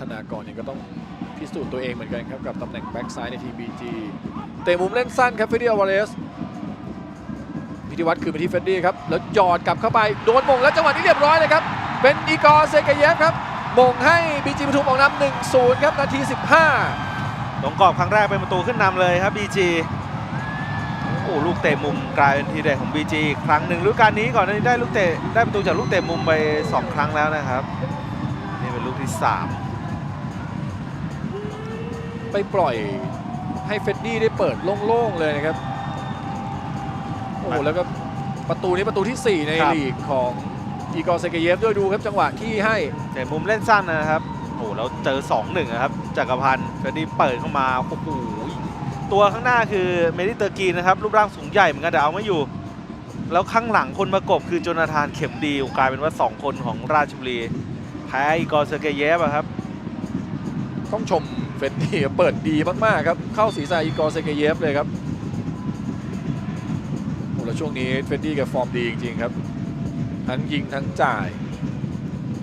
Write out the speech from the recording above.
ธนากรเนี่ยก็ต้องพิสูจน์ตัวเองเหมือนกันครับ กับตำแหน่งแบ็กซ้ายในทีบีจีเตะมุมเล่นสั้นครับเฟรดดี้อวาเรสพิธีวัตรคือไปที่เฟรดดี้ครับ แล้วจอดกลับเข้าไป โดนมงแล้วจังหวะนี้เรียบร้อยเลยครับ เป็นอีกอร์เซกเยฟครับมงให้บีจีปทุมออกนำ1-0ครับ นาที 15ตรงกรอบครั้งแรกเป็นประตูขึ้นนำเลยครับ BG โอ้ลูกเตะมุมกลายเป็นทีเด็ดของ BG อีกครั้งหนึ่งฤดูกาลนี้ก่อนหน้านี้ได้ลูกเตะได้ประตูจากลูกเตะมุมไป 2 ครั้งแล้วนะครับ นี่เป็นลูกที่ ไปปล่อยให้เฟรดดี้ได้เปิดโล่งๆเลยนะครับโอ้โหแล้วก็ประตูนี้ประตูทีสี่4 ในครับลีกของอีกอร์เซเกเยฟด้วยดูครับจังหวะที่ให้3เตะมุมเล่นสั้นนะครับโอ้แล้วเจอ 2-1นะครับจักรพันธ์เฟรดดี้เปิดเข้ามาโอ้โหตัวข้างหน้าคือเมดิเตอร์กีนนะครับรูปร่างสูงใหญ่เหมือนกันแต่เอาไม่อยู่ แล้วข้างหลังคนประกบคือโจนาธานเข็มดีกลายเป็นว่า 2 คนของราชบุรีแพ้อีกอร์เซอร์เกเยฟอะครับ ต้องชม เฟนตี้เปิดดีมากๆครับ เข้าศีรษะอีกอร์เซเกเยฟเลยครับโอ้แล้วช่วงนี้เฟรดดี้แกฟอร์มดีจริงๆครับ ทั้งยิงทั้งจ่าย